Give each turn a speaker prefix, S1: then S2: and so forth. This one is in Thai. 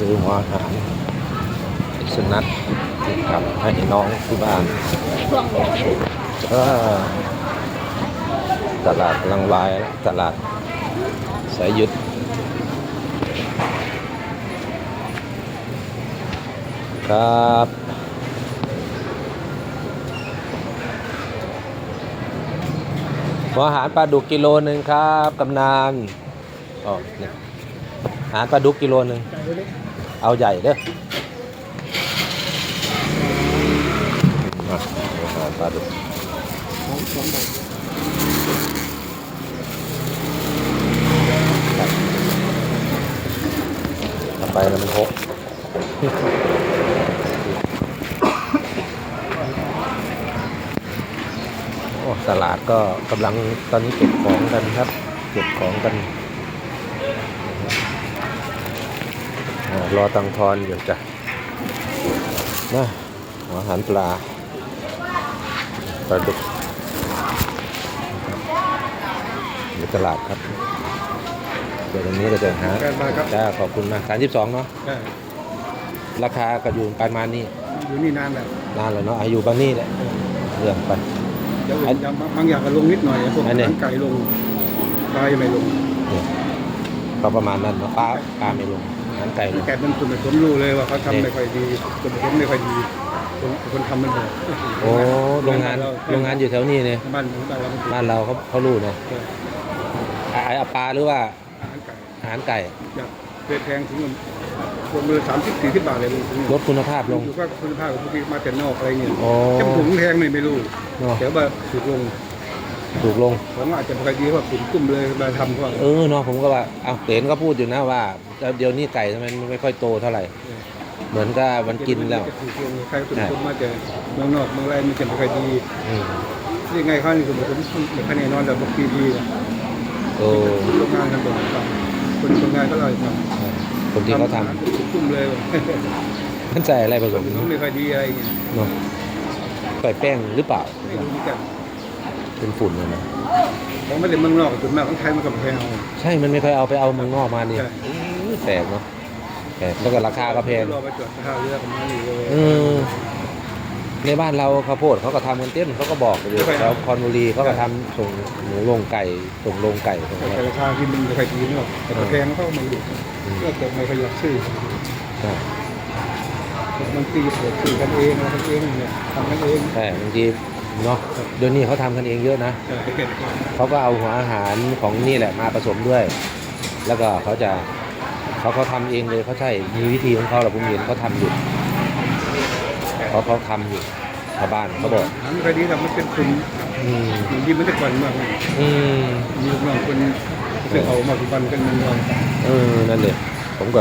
S1: ซื้อหัวอาหารสุนัขกับให้น้องที่บ้านตลาดลังวายตลาดสายยุทธครับหัวอาหารปลาดุกกิโลหนึ่งครับกำนานอ๋ออาหารปลาดุกกิโลหนึ่ง เอาใหญ่เด้อมาอาหาปลาดุกต่อไปนะมันหกโอ้ตลาดก็กำลังตอนนี้เก็บของกันครับ เก็บของกัน อ่า รอตังทอนอยู่จ้ะนะอาหารปลาปลาดุกอยู่ตลาดครับ เดี๋ยวตรงนี้เราจะหา
S2: แปดบาทครับ
S1: จ้าขอบคุณมากสามสิบสองเนาะ
S2: ใช่
S1: ราคาก็อยู่ประมาณนี้
S2: อยู่นี่นานแล้ว
S1: นานแล้วเนาะอายุบ้านนี้แหละเรื่องไป
S2: เดี๋ยวอื่นยังบางอย่างก็ลงนิดหน่อยพวก
S1: อันนี้
S2: หนังไก่ลงปลายังไม่ลง
S1: เนี่ยก็ประมาณนั้นเนาะปลาปลาไม่ลง น้ำไก่ลง
S2: ไก่มันคุณผมรู้เลยว่าเขา
S1: นี่
S2: ทำไม่ค่อยดีคนผมไม่ค่อยดีคนคนทำมันบอก
S1: โอ้โรงงานโรงงานอยู่แถวนี้เนี่ย
S2: บ้านบ้านเรา
S1: บ้านเราเขาเขารู้เนาะ
S2: ใช่
S1: อะไอ้ปลาหรือว่า
S2: อาหารไก่
S1: อาหารไก่
S2: อยากเปแพงถึงมันรวมมือสามสิบสี่สิบบาทเลยมันถึง
S1: ลดคุณภาพลง
S2: อยู่ก็คุณภาพของพวกที่มาแต่นอกอะไรเงี้ย
S1: โอ้
S2: จะถุงแพงเลยไม่รู้
S1: เนาะ
S2: แต่ว่าถูกลง
S1: ถูกลง
S2: ผมว่าอาจจะไม่ค่อยดีเพราะขุนกุ้มเลยมาทำเพราะว่า
S1: เออเนาะผมก็ว่าเอาเต๋นก็พูดอยู่นะว่าเดี๋ยวนี้ไก่ทำไมมันไม่ค่อยโตเท่าไหร่ เหมือนกับมันกินแล้ว
S2: จะถูกลงใครก็ถูกลงมาแต่เมืองนอกเมืองไรมันจะไม่ค่อยดี
S1: อืม
S2: ยังไงเขานี่คือผมผมคะแนนนอนแต่บอกปีดีนะ
S1: โอ้
S2: โรงงานกันบอกทำคนโรงงานก็เลยทำ
S1: คนที่เขาท
S2: ถูกกุ้มเลยำ
S1: มันใส่อะไรผสม
S2: มันไม่ค่อยดีอะไรเงี้ย
S1: เนาะใส่แป้งหรือเปล่า
S2: ไม่รู้เหมือนกัน
S1: เป็นฝุ่นเลยนะ
S2: ผมไม่ได้เมืองนอกส่วนมากของไทยมันก็แพงเอา
S1: ใช่มันไม่ค่อยเอาไปเอาเมืองนอกมานี่
S2: ใช่
S1: อื้อแปลกเนาะแปลกแล้วก็ราคาก็แพง
S2: รอไปจอดท่าเรือประมาณนี้เลย
S1: เออในบ้านเราข้าวโพดเขาก็ทำกันเต้นเขาก็บอกอยู่
S2: ไม่ค่อยเอา
S1: แล้วคอนบุรีเขาก็ทำส่งหมูลงไก่ส่งลงไก่ส่งอะไร
S2: แต่ราคาที่มันไม่ค่อยดีเนาะแต่แพงเขาก็ไม่รู้ก็แต่ไม่ค่อยอยากซื้อ
S1: ใช่
S2: มันตีเปิดซื้อกันเองอะไรกันเองเนี่ยทำกันเอง
S1: แต่บางที เนาะเดี๋ยวนี้เขาทำกันเองเยอะนะ
S2: ใช่
S1: เขาก็เอาหัวอาหารของนี่แหละมาผสมด้วย แล้วก็เขาจะเขาเขาทำเองเลยเขาใช่มีวิธีของเขาแหละผมเห็นเขาทำอยู่เขาเขาทำอยู่ชาวบ้านเขาบอก
S2: หาไม่ค่อยดีแต่มันเป็นคน
S1: อืม
S2: มันยิ้มมันจะก่อนมากเลย
S1: อืม
S2: มีลูกน้องคนซึ่งเอามาทุกวันกันมันนอน
S1: เออนั่นเลยผมก็